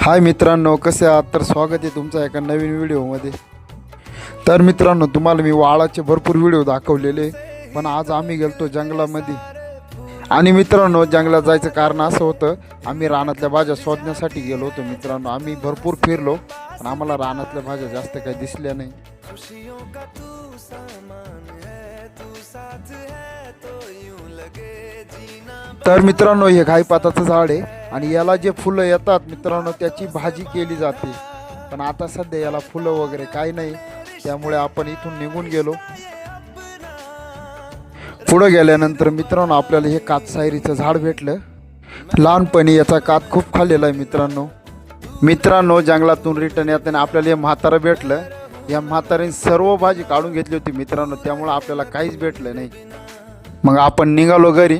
हाय मित्रांनो कसे आहात? तर स्वागत आहे तुमचा एका नवीन व्हिडिओमध्ये. तर मित्रांनो तुम्हाला मी वाळाचे भरपूर व्हिडिओ दाखवलेले पण आज आम्ही गेलतो जंगलामध्ये. आणि मित्रांनो जंगलात जायचं कारण असं होतं आम्ही रानातल्या भाज्या शोधण्यासाठी गेलो होतो मित्रांनो. आम्ही भरपूर फिरलो पण आम्हाला रानातल्या भाज्या जास्त काही दिसल्या नाही. तर मित्रांनो हे घाईपाताचं झाड आहे. आणि याला जे फुलं येतात मित्रांनो त्याची भाजी केली जाते. पण आता सध्या याला फुलं वगैरे काही नाही. त्यामुळे आपण इथून निघून गेलो. पुढं गेल्यानंतर मित्रांनो आपल्याला हे कातसायरीचं झाड भेटलं. लहानपणी याचा कात खूप खाल्लेला आहे मित्रांनो. मित्रांनो जंगलातून रिटर्न येताना आपल्याला हे म्हातारं भेटलं. या म्हातारीने सर्व भाजी काढून घेतली होती मित्रांनो. त्यामुळं आपल्याला काहीच भेटलं नाही. मग आपण निघालो घरी.